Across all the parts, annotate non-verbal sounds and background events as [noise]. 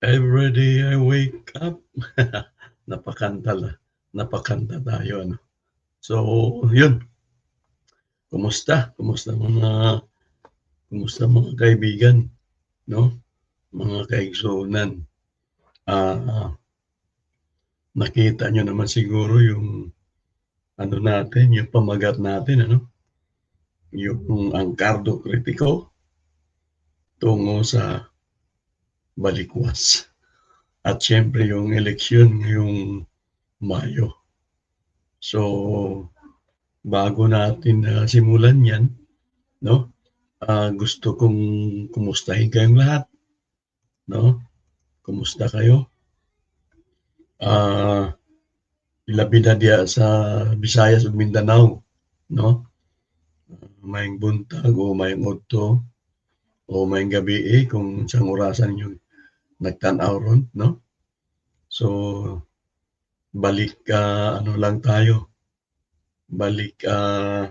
Every day I wake up. [laughs] napakanta la napakanta tayo ano. So, yun. Kumusta? Kumusta mga kumusta mga kaibigan, no? Mga kaigsunan. Ah, nakita nyo naman siguro yung ano natin, yung pamagat natin, ano? Yung ang kardo kritiko tungo sa balikwas. At syempre yung eleksyon ngayong Mayo. So, bago natin uh, simulan yan, no? Uh, gusto kong kumustahin kayong lahat, no? Kumusta kayo? Uh, ilabi na diya sa Visayas ug Mindanao, no? Mayang buntag o mayang udto o mayang gabi eh, kung saan orasan yung nagtanaw ron, no? So, balik uh, ano lang tayo, balik uh,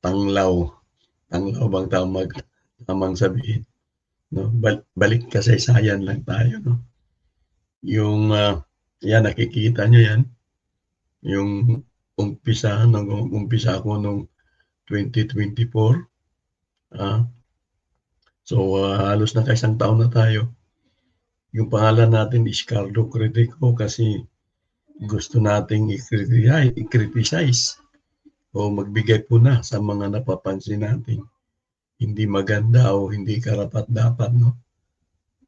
tanglaw. Tanglaw bang tamag, tamang sabihin. No? Balik kasaysayan lang tayo. No? Yung, uh, yan, nakikita nyo yan. Yung umpisa, nung umpisa ako nung 2024. Uh, so, uh, halos na kaisang taon na tayo yung pangalan natin is Carlo Critico kasi gusto nating i-criticize o magbigay po na sa mga napapansin natin hindi maganda o hindi karapat dapat no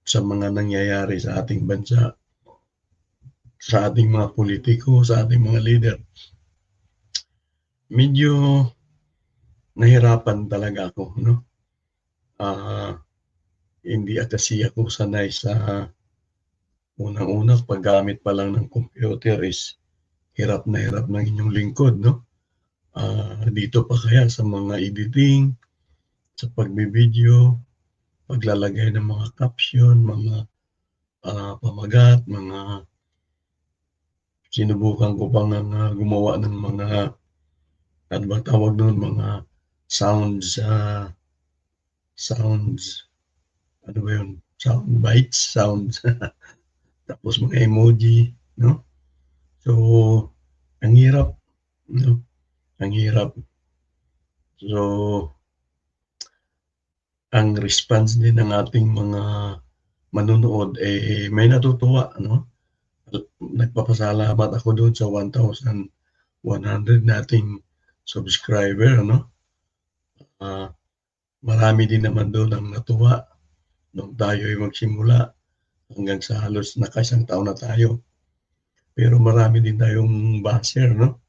sa mga nangyayari sa ating bansa sa ating mga politiko, sa ating mga leader. Medyo nahirapan talaga ako, no? Uh, hindi kasi ako sanay sa unang-una paggamit pa lang ng computer is hirap na hirap ng inyong lingkod, no? Uh, dito pa kaya sa mga editing, sa pagbibideo, paglalagay ng mga caption, mga uh, pamagat, mga sinubukan ko pang uh, gumawa ng mga ano ba tawag doon, mga sounds, uh, sounds, ano ba yun, sound bites, sounds, [laughs] tapos mga emoji, no? So, ang hirap, no? Ang hirap. So, ang response din ng ating mga manunood, eh, may natutuwa, no? Nagpapasalamat ako doon sa 1,100 nating subscriber, no? Uh, marami din naman doon ang natuwa nung tayo ay magsimula hanggang sa halos nakaisang taon na tayo. Pero marami din tayong baser, no?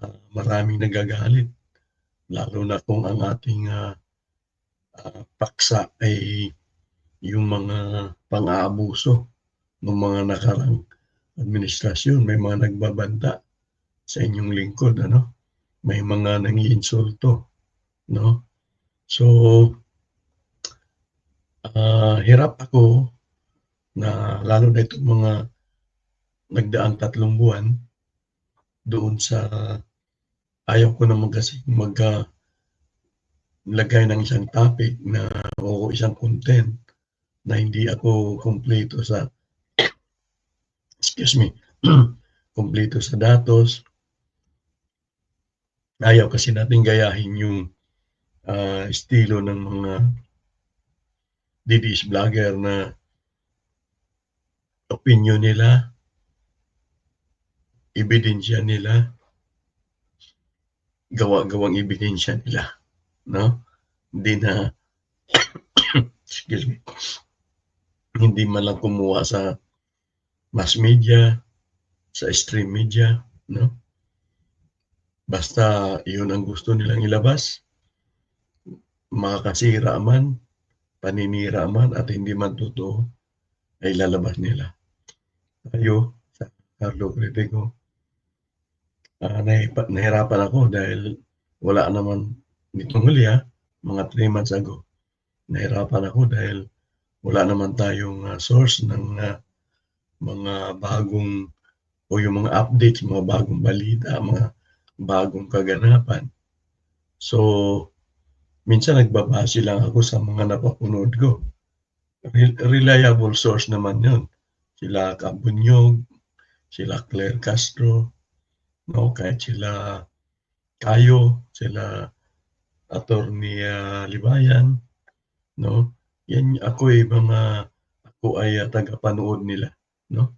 Uh, maraming nagagalit. Lalo na kung ang ating uh, uh, paksa ay yung mga pang-aabuso ng mga nakarang administrasyon. May mga nagbabanta sa inyong lingkod, ano? May mga nangiinsulto, no? So, uh, hirap ako na lalo na itong mga nagdaang tatlong buwan doon sa ayaw ko naman kasi mag uh, lagay ng isang topic na o isang content na hindi ako kumpleto sa [coughs] excuse me [clears throat] kumpleto sa datos. Ayaw kasi natin gayahin yung uh, estilo ng mga DDS vlogger na opinion nila, ebidensya nila, gawa-gawang ebidensya nila. No? Hindi na, [coughs] excuse me, hindi man lang kumuha sa mass media, sa stream media, no? Basta yun ang gusto nilang ilabas, makakasira man, paninira man at hindi man totoo, ay lalabas nila tayo sa Carlo Critico. Uh, nahirapan ako dahil wala naman nitong huli ha, mga 3 months ago. Nahirapan ako dahil wala naman tayong uh, source ng uh, mga bagong o yung mga updates, mga bagong balita, mga bagong kaganapan. So, minsan nagbabase lang ako sa mga napapunod ko. Re reliable source naman yun. Sila Kabunyog, sila Claire Castro, no? Kahit sila Kayo, sila Attorney uh, Libayan, no? Yan ako ay mga ako ay uh, tagapanood nila, no?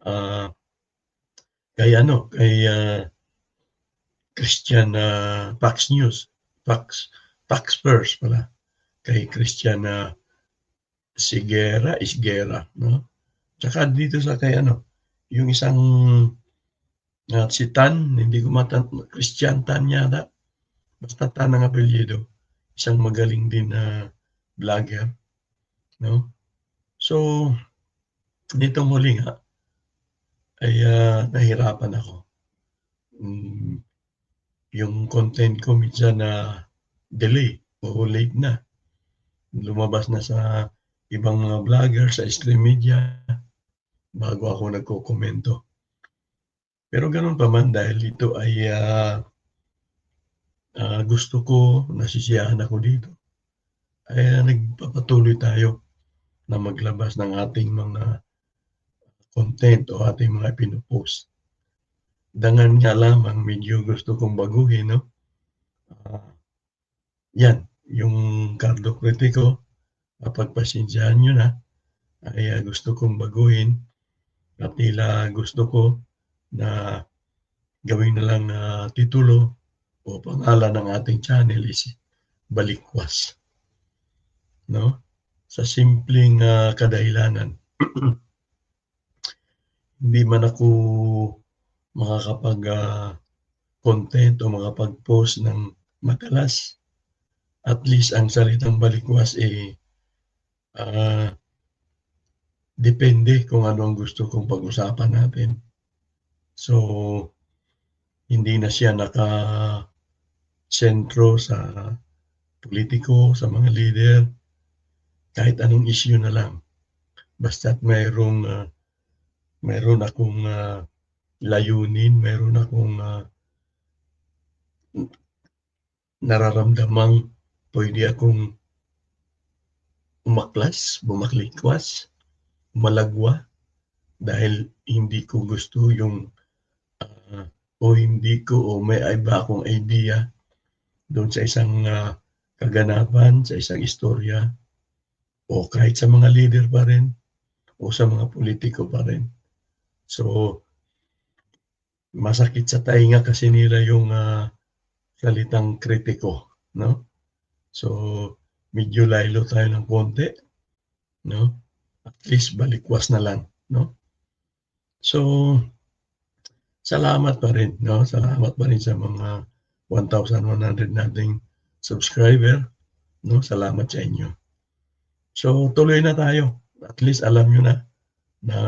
Uh, kay ano, kay uh, Christian uh, Fox News, Fox First pala, kay Christian uh, Sigera, Isgera, no? Tsaka dito sa kay ano, yung isang uh, si Tan, hindi ko matan Christian Tan yata. Basta Tan ang apelyido. Isang magaling din na uh, vlogger, no? So, nitong huli nga, ay uh, nahirapan ako. Mm, yung content ko minsan na delay o late na. Lumabas na sa ibang mga vlogger sa stream media bago ako nagko-komento. Pero ganun pa man dahil ito ay uh, uh, gusto ko, nasisiyahan ako dito. Ay uh, nagpapatuloy tayo na maglabas ng ating mga content o ating mga pinupost. Dangan nga lamang medyo gusto kong baguhin, no? Uh, yan, yung Cardo Critico, pagpasensyahan nyo na, ay uh, gusto kong baguhin at tila gusto ko na gawin na lang na uh, titulo o pangalan ng ating channel is Balikwas. No? Sa simpleng uh, kadahilanan. [clears throat] hindi man ako makakapag uh, content o makapag-post ng madalas. At least ang salitang balikwas eh uh, depende kung ano ang gusto kong pag-usapan natin. So, hindi na siya naka sentro sa politiko, sa mga leader, kahit anong issue na lang. Basta't mayroong uh, meron akong uh, layunin, meron akong uh, nararamdamang pwede akong umaklas, bumaklikwas, malagwa dahil hindi ko gusto yung uh, o hindi ko o may iba akong idea doon sa isang uh, kaganapan, sa isang istorya o kahit sa mga leader pa rin o sa mga politiko pa rin. So, masakit sa tainga kasi nila yung uh, salitang kritiko, no? So, medyo laylo tayo ng konti, no? At least balikwas na lang, no? So, salamat pa rin, no? Salamat pa rin sa mga 1,100 nating subscriber, no? Salamat sa inyo. So, tuloy na tayo. At least alam nyo na na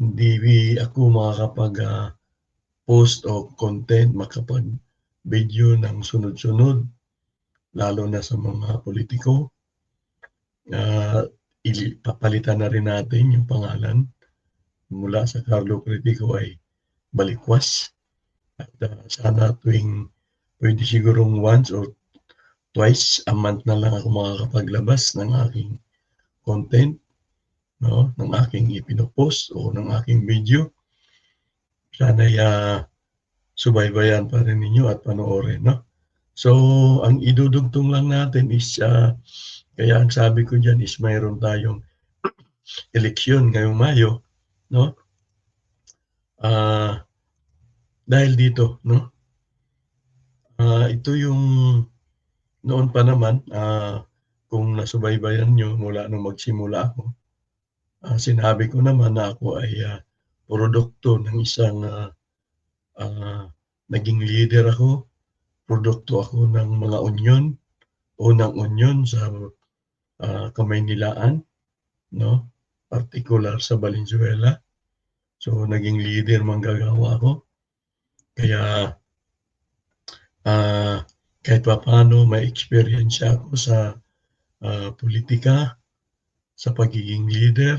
hindi ako makakapag uh, post o content, makapag video ng sunod-sunod, lalo na sa mga politiko. Uh, papalitan na rin natin yung pangalan mula sa Carlo Critico ay Balikwas. At uh, sana tuwing pwede sigurong once or twice a month na lang ako makakapaglabas ng aking content no, ng aking ipinopost o ng aking video. Sana uh, subaybayan pa rin ninyo at panoorin. No? So, ang idudugtong lang natin is, uh, kaya ang sabi ko dyan is mayroon tayong [clears throat] eleksyon ngayong Mayo. No? Uh, dahil dito, no? Uh, ito yung noon pa naman, uh, kung nasubaybayan nyo mula nung magsimula ako, uh, sinabi ko naman na ako ay uh, produkto ng isang uh, uh, naging leader ako, produkto ako ng mga union, unang union sa uh, Kamaynilaan, no? particular sa Valenzuela. So, naging leader manggagawa ako. Kaya, uh, kahit pa paano, may experience ako sa uh, politika, sa pagiging leader,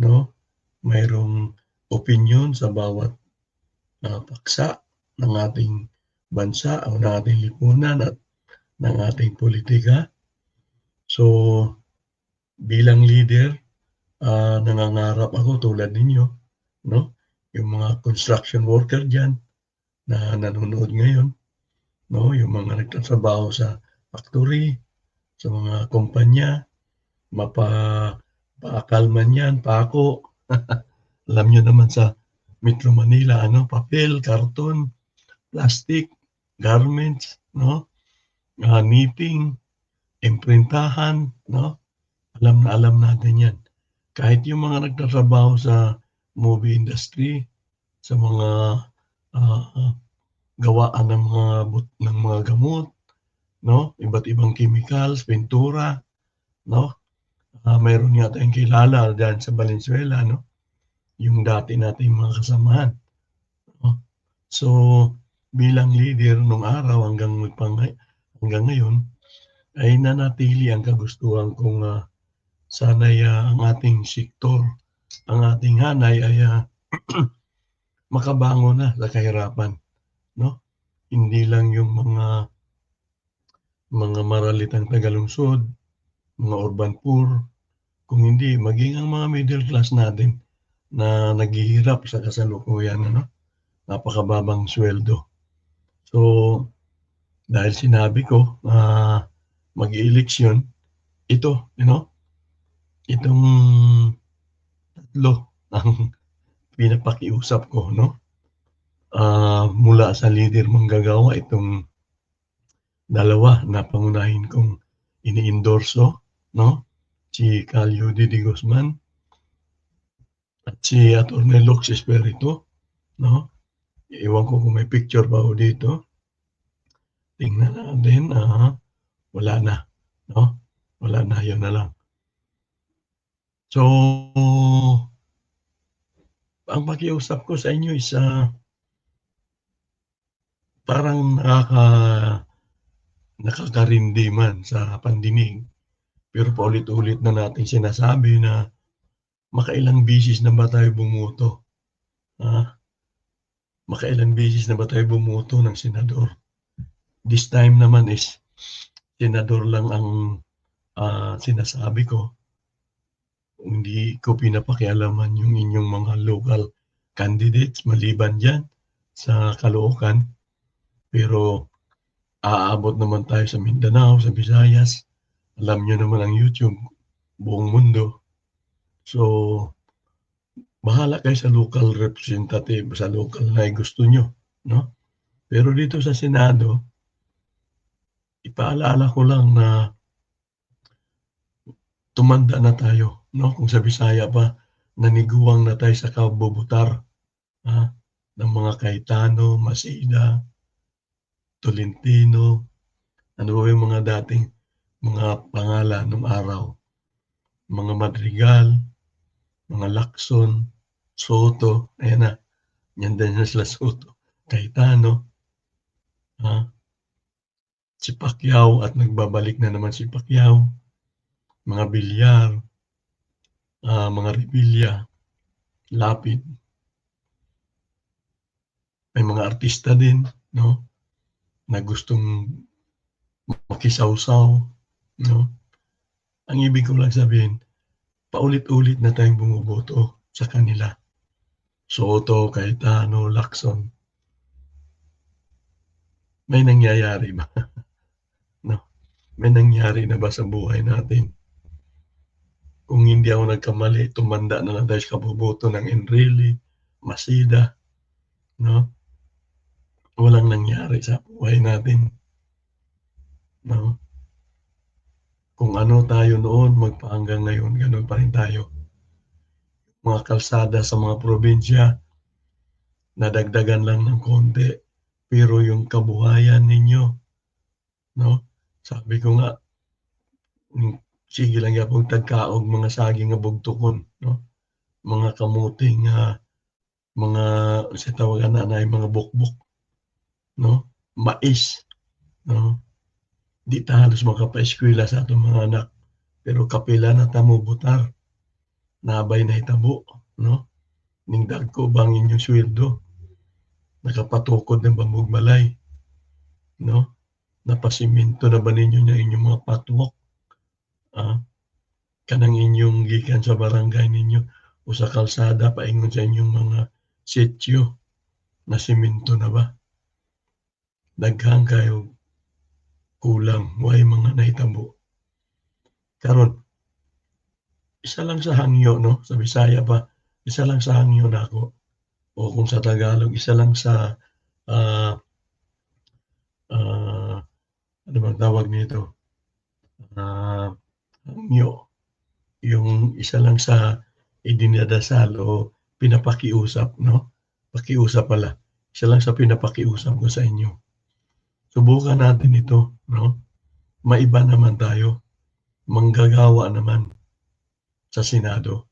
no? Mayroong opinion sa bawat uh, paksa ng ating bansa o ng ating lipunan at ng ating politika. So, bilang leader, ah, nangangarap ako tulad ninyo, no? Yung mga construction worker diyan na nanonood ngayon, no? Yung mga nagtatrabaho sa factory, sa mga kumpanya, mapa paakal man yan, pako. [laughs] Alam niyo naman sa Metro Manila, ano, papel, karton, plastic, garments, no? Ah, knitting, imprintahan, no? Alam na alam natin yan. Kahit yung mga nagtatrabaho sa movie industry, sa mga ah, gawaan ng mga ng mga gamot, no? Iba't ibang chemicals, pintura, no? Ah, mayroon nga tayong kilala diyan sa Valenzuela, no? Yung dati nating mga kasamahan, no? So, bilang leader nung araw hanggang magpangay hanggang ngayon, ay nanatili ang kagustuhan kong ah, sana'y ah, ang ating sektor, ang ating hanay ay ah, [clears throat] makabangon na sa kahirapan, no? Hindi lang yung mga mga maralitang tagalungsod, mga urban poor, kung hindi maging ang mga middle class natin na naghihirap sa kasalukuyan, ano? Napakababang sweldo. So, dahil sinabi ko, ah, mag-eleksyon, ito, you know, itong tatlo ang pinapakiusap ko, no? Ah, mula sa leader manggagawa itong dalawa na pangunahin kong ini-endorso, no? Si Calio D. de Guzman at si Attorney Lux Espiritu, no? Ewan ko kung may picture ba ako dito. Tingnan natin, ah, wala na, no? Wala na, yun na lang. So, ang pakiusap ko sa inyo is ah, parang nakaka nakakarindi man sa pandinig. Pero paulit-ulit na nating sinasabi na makailang beses na ba tayo bumuto? Ah, makailang beses na ba tayo bumuto ng senador? This time naman is senador lang ang ah, sinasabi ko. Hindi ko pinapakialaman yung inyong mga local candidates maliban dyan sa Caloocan. Pero aabot naman tayo sa Mindanao, sa Visayas. Alam nyo naman ang YouTube, buong mundo. So, bahala kayo sa local representative, sa local na gusto nyo. No? Pero dito sa Senado, ipaalala ko lang na tumanda na tayo. No? Kung sa Bisaya pa, naniguang na tayo sa kabubutar ha? ng mga Kaitano, Masida, Tolentino, ano ba yung mga dating mga pangalan ng araw. Mga Madrigal, mga Lacson, Soto, ayan na, yan din na sila Soto, Kaitano, ha? si Pacquiao at nagbabalik na naman si Pacquiao, mga Bilyar, ah, mga Revilla, Lapid, may mga artista din, no? Na gustong makisawsaw, no? Ang ibig ko lang sabihin, paulit-ulit na tayong bumuboto sa kanila. Soto, Cayetano, Lacson. May nangyayari ba? [laughs] no? May nangyari na ba sa buhay natin? Kung hindi ako nagkamali, tumanda na lang tayo sa kaboboto ng Enrile, Masida, no? Walang nangyari sa buhay natin. No? Kung ano tayo noon, magpahanggang ngayon, ganun pa rin tayo. Mga kalsada sa mga probinsya, nadagdagan lang ng konti, pero yung kabuhayan ninyo, no? Sabi ko nga, sige lang yapong tagkaog mga saging nga bugtukon, no? Mga kamuting nga mga sa tawagan na na mga bukbok, no? Mais, no? Di ta halos makapaeskwela sa atong mga anak, pero kapila na ta butar. Nabay na hitabo, no? Ning dagko bang inyong sweldo? Nakapatukod ng bambog balay, no? Napasiminto na ba ninyo ng inyong mga patwok? Ah, kanang inyong gikan sa barangay ninyo o sa kalsada paingon sa inyong mga sitio na semento na ba? Daghang kayo kulang, way mga nahitabo. Karon, isa lang sa hangyo, no? Sa Bisaya pa, isa lang sa hangyo nako. O kung sa Tagalog, isa lang sa ah ah, ano bang tawag nito? Ah, hangyo. Yung isa lang sa idinadasal o pinapakiusap, no? Pakiusap pala. Isa lang sa pinapakiusap ko sa inyo. Subukan natin ito, no? Maiba naman tayo. Manggagawa naman sa Senado.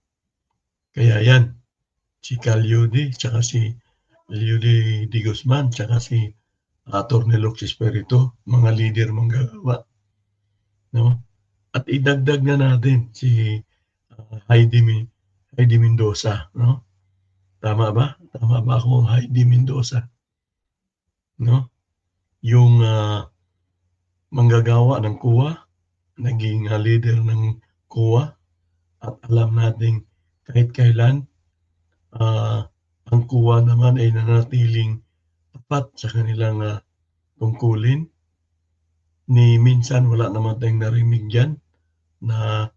Kaya yan, si Calyudi, tsaka si Liudi Di Guzman, tsaka si Atty. Lux Espiritu, mga leader manggagawa. No? At idagdag na natin si uh, Heidi, Heidi Mendoza, no? Tama ba? Tama ba ako, Heidi Mendoza? No? Yung uh, manggagawa ng kuwa, naging uh, leader ng kuwa, at alam nating kahit kailan uh, ang kuwa naman ay nanatiling tapat sa kanilang uh, tungkulin. Ni minsan wala naman tayong narinig dyan na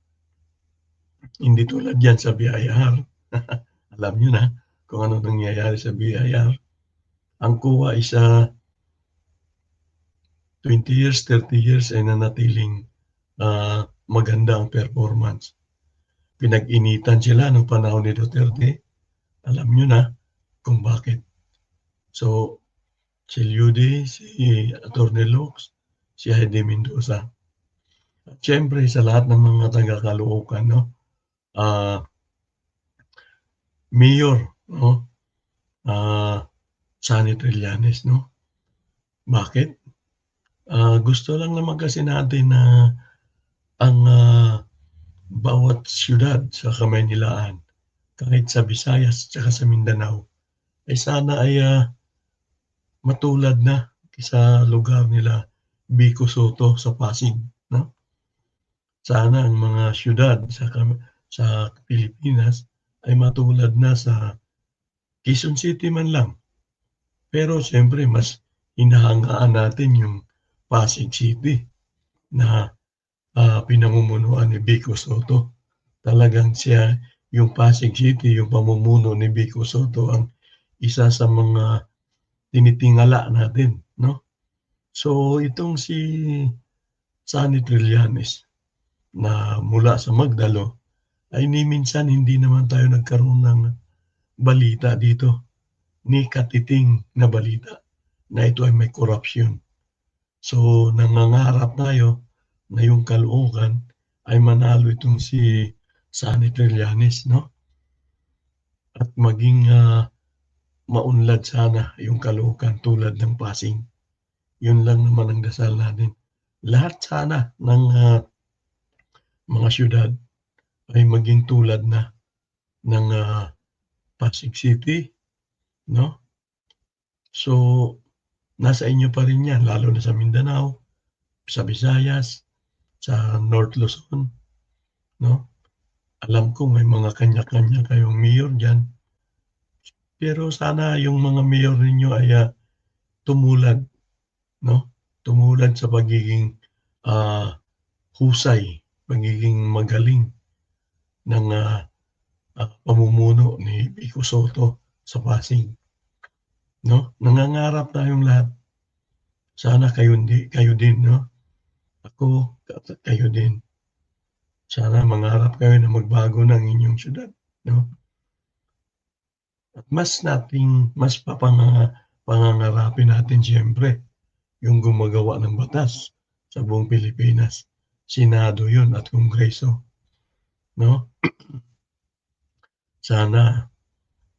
hindi tulad yan sa BIR. [laughs] alam nyo na kung ano nangyayari sa BIR. Ang kuwa isa 20 years, 30 years ay nanatiling uh, maganda ang performance pinag-initan sila nung panahon ni Duterte. Alam nyo na kung bakit. So, si Lyudi, si Atty. Lux, si Heidi Mendoza. At syempre, sa lahat ng mga taga-Caloocan, no? Uh, Mayor, no? Uh, Sunny Trillanes, no? Bakit? Uh, gusto lang naman kasi natin na ang uh, bawat syudad sa Kamaynilaan, kahit sa Visayas at sa Mindanao, ay sana ay uh, matulad na sa lugar nila Bico Soto sa Pasig. No? Sana ang mga syudad sa, sa Pilipinas ay matulad na sa Quezon City man lang. Pero siyempre mas hinahangaan natin yung Pasig City na uh, pinamumunuan ni Vico Soto. Talagang siya, yung Pasig City, yung pamumuno ni Vico Soto ang isa sa mga tinitingala natin, no? So itong si Sunny Trillanes na mula sa Magdalo ay ni minsan hindi naman tayo nagkaroon ng balita dito ni katiting na balita na ito ay may corruption. So nangangarap tayo na yung Caloocan ay manalo itong si Sunny Trillanes, no? At maging uh, maunlad sana yung Caloocan tulad ng Pasig. Yun lang naman ang dasal natin. Lahat sana ng uh, mga syudad ay maging tulad na ng uh, Pasig City, no? So, nasa inyo pa rin yan, lalo na sa Mindanao, sa Visayas, sa North Luzon, no? Alam ko may mga kanya-kanya kayong mayor diyan. Pero sana yung mga mayor ninyo ay uh, tumulad, no? Tumulad sa pagiging uh, husay, pagiging magaling ng uh, uh, pamumuno ni Vico Soto sa Pasig. No? Nangangarap tayong lahat. Sana kayo, di, kayo din, no? Ako, kayo din. Sana mangarap kayo na magbago ng inyong syudad. No? At mas nating, mas papang, pangangarapin natin siyempre yung gumagawa ng batas sa buong Pilipinas. Senado yun at Kongreso. No? [clears throat] Sana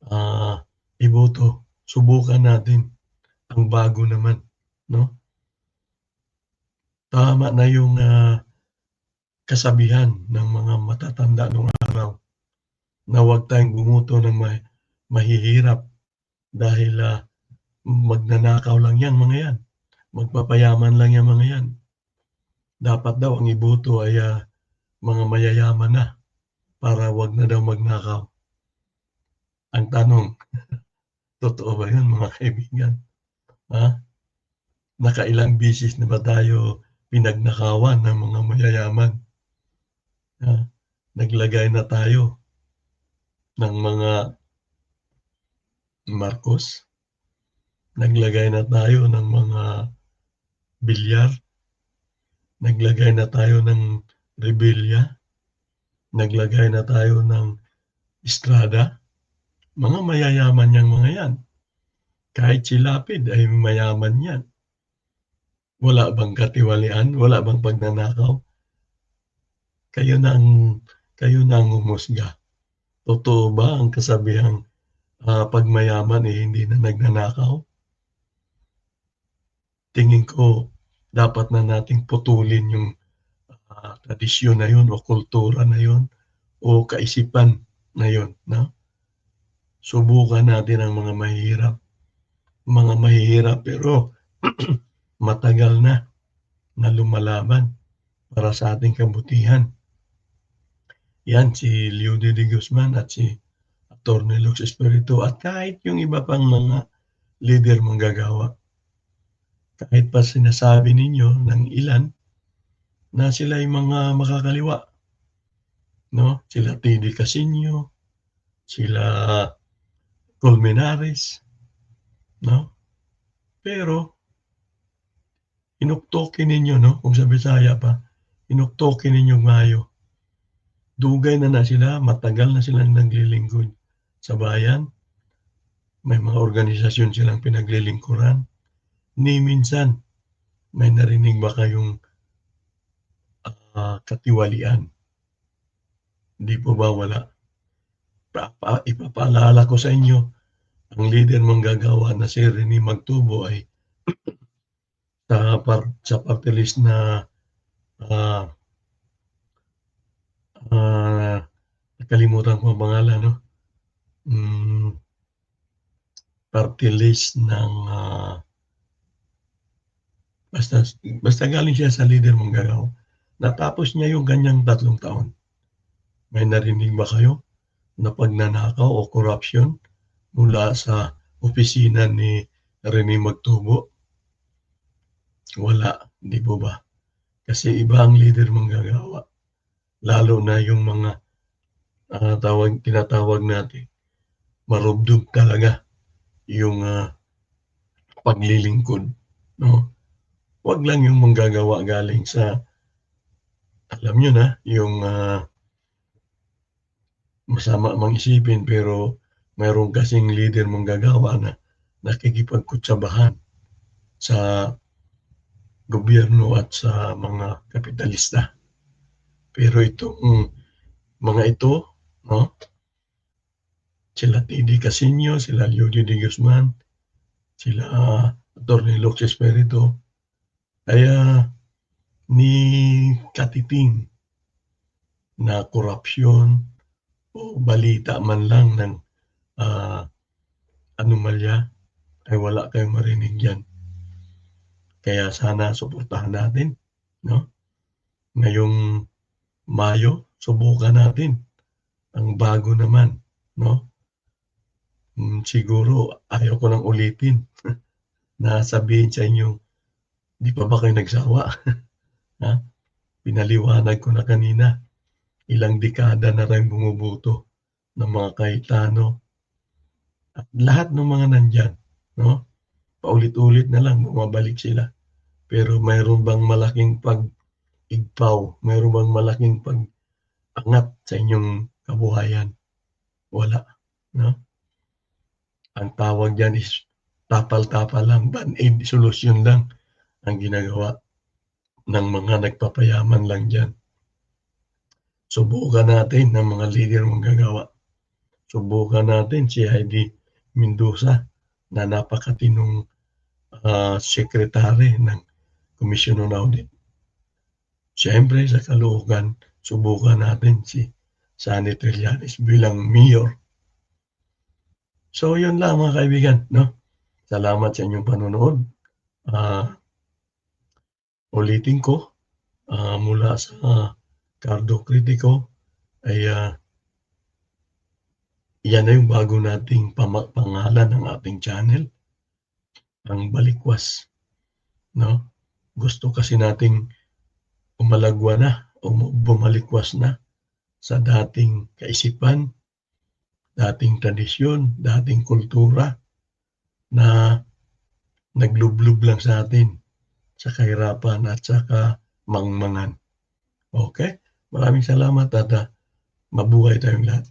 uh, iboto, subukan natin ang bago naman. No? Tama na yung uh, kasabihan ng mga matatanda noong araw na huwag tayong bumuto ng ma- mahihirap dahil uh, magnanakaw lang yan mga yan. Magpapayaman lang yan mga yan. Dapat daw ang iboto ay uh, mga mayayaman na para wag na daw magnakaw. Ang tanong, [laughs] totoo ba yun mga kaibigan? Ha? Nakailang beses na ba tayo pinagnakawan ng mga mayayaman? Ha? Naglagay na tayo ng mga Marcos. Naglagay na tayo ng mga bilyar. Naglagay na tayo ng rebelya. Naglagay na tayo ng estrada. Mga mayayaman yang mga yan. Kahit si Lapid ay mayaman yan. Wala bang katiwalian? Wala bang pagnanakaw? Kayo na ang, kayo na ang umusga. Totoo ba ang kasabihang uh, pag mayaman eh hindi na nagnanakaw? Tingin ko dapat na nating putulin yung uh, tradisyon na yun o kultura na yun o kaisipan na yun. No? Subukan natin ang mga mahihirap. Mga mahihirap pero [clears throat] matagal na na lumalaban para sa ating kabutihan. Yan si Leo de Guzman at si Atty. Lux Espiritu at kahit yung iba pang mga leader manggagawa. Kahit pa sinasabi ninyo ng ilan na sila ay mga makakaliwa. No? Sila T.D. Casino, sila Colmenares, no? Pero inuktokin ninyo, no? Kung sa Bisaya pa, inuktokin ninyo ngayo. Dugay na na sila, matagal na silang naglilingkod sa bayan. May mga organisasyon silang pinaglilingkuran. Ni minsan, may narinig ba kayong uh, katiwalian? Hindi po ba wala? Papa, ipapaalala ko sa inyo, ang leader manggagawa na si Rene Magtubo ay [clears throat] sa, par, sa party list na uh, uh, nakalimutan ko ang pangalan, no? Mm, party list ng uh, basta, basta galing siya sa leader manggagawa. Natapos niya yung ganyang tatlong taon. May narinig ba kayo na pagnanakaw o corruption mula sa opisina ni Rene Magtubo? Wala, di po ba? Kasi iba ang leader manggagawa. Lalo na yung mga uh, tawag, tinatawag natin, marubdog talaga yung uh, paglilingkod. No? Huwag lang yung manggagawa galing sa, alam nyo na, yung uh, masama mang isipin pero mayroong kasing leader manggagawa na nakikipagkutsabahan sa gobyerno at sa mga kapitalista. Pero itong mga ito, no? Sila T.D. Casino, sila Ludi de Guzman, sila Atty. Lux Espiritu, kaya ni katiting na korupsyon o balita man lang ng uh, anomalya ay wala kayong marinig yan. Kaya sana suportahan natin. No? Ngayong Mayo, subukan natin ang bago naman. No? Hmm, siguro ayaw ko nang ulitin [laughs] na sabihin sa inyo, di pa ba kayo nagsawa? [laughs] ha? Pinaliwanag ko na kanina, ilang dekada na rin bumubuto ng mga Kaitano. At lahat ng mga nandyan, no? paulit-ulit na lang bumabalik sila. Pero mayroon bang malaking pag-igpaw? Mayroon bang malaking pag-angat sa inyong kabuhayan? Wala. No? Ang tawag dyan is tapal-tapal lang, band-aid solution lang ang ginagawa ng mga nagpapayaman lang dyan. Subukan natin ng mga leader mong gagawa. Subukan natin si Heidi Mendoza na napakatinong uh, sekretary ng Commission on Audit. Siyempre, sa kaluugan, subukan natin si Sani Trillanes bilang mayor. So, yun lang mga kaibigan. No? Salamat sa inyong panonood. Uh, ulitin ko, uh, mula sa Cardo Critico ay uh, yan na yung bago nating pangalan ng ating channel, ang Balikwas, 'no? Gusto kasi nating umalagwa na o bumalikwas na sa dating kaisipan, dating tradisyon, dating kultura na naglublob lang sa atin sa kahirapan at saka mangmangan. Okey, maraming salamat at, ah, mabuhay tayong lahat.